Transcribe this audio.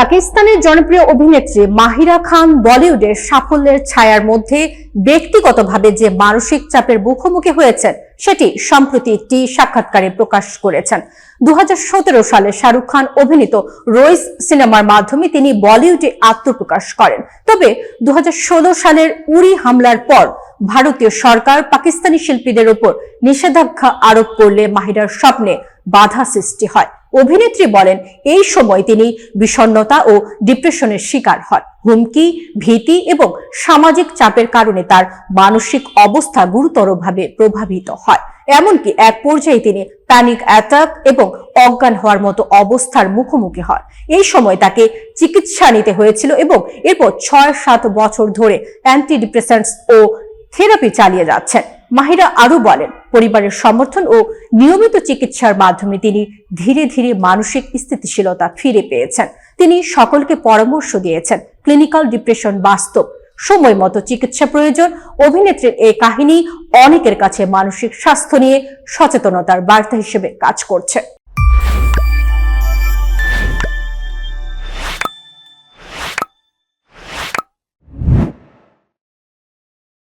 পাকিস্তানের জনপ্রিয় অভিনেত্রী মাহিরা খান বলিউডের সাফল্যের ছায়ার মধ্যে ব্যক্তিগতভাবে যে মানসিক চাপের মুখোমুখি হয়েছেন, সেটি সম্প্রতি একটি সাক্ষাৎকারে প্রকাশ করেছেন। দু হাজার সতেরো সালে শাহরুখ খান অভিনীত রইস সিনেমার মাধ্যমে তিনি বলিউডে আত্মপ্রকাশ করেন। তবে দু হাজার ষোলো সালের উড়ি হামলার পর ভারতীয় সরকার পাকিস্তানি শিল্পীদের উপর নিষেধাজ্ঞা আরোপ করলে মাহিরার স্বপ্নে বাধা সৃষ্টি হয়। অভিনেত্রী বলেন, এই সময় তিনি বিষণ্ণতা ও ডিপ্রেশনের শিকার হন। হুমকি, ভীতি এবং সামাজিক চাপের কারণে তার মানসিক অবস্থা গুরুতরভাবে প্রভাবিত হয়। এমনকি এক পর্যায়ে তিনি প্যানিক অ্যাটাক এবং অজ্ঞান হওয়ার মতো অবস্থার মুখোমুখি হয় এই সময় তাকে চিকিৎসা নিতে হয়েছিল এবং এরপর ছয় সাত বছর ধরে অ্যান্টি অ্যান্টিডিপ্রেসেন্টস ও থেরাপি চালিয়ে যাচ্ছেন। মাহিরা আরও বলেন পরিবারের সমর্থন ও নিয়মিত চিকিৎসার মাধ্যমে তিনি ধীরে ধীরে মানসিক স্থিতিশীলতা ফিরে পেয়েছেন। তিনি সকলকে পরামর্শ দিয়েছেন। ক্লিনিক্যাল ডিপ্রেশন বাস্তব। সময় মতো চিকিৎসা প্রয়োজন। অভিনেত্রীর এই কাহিনী অনেকের কাছে মানসিক স্বাস্থ্য নিয়ে সচেতনতার বার্তা হিসেবে কাজ করছে।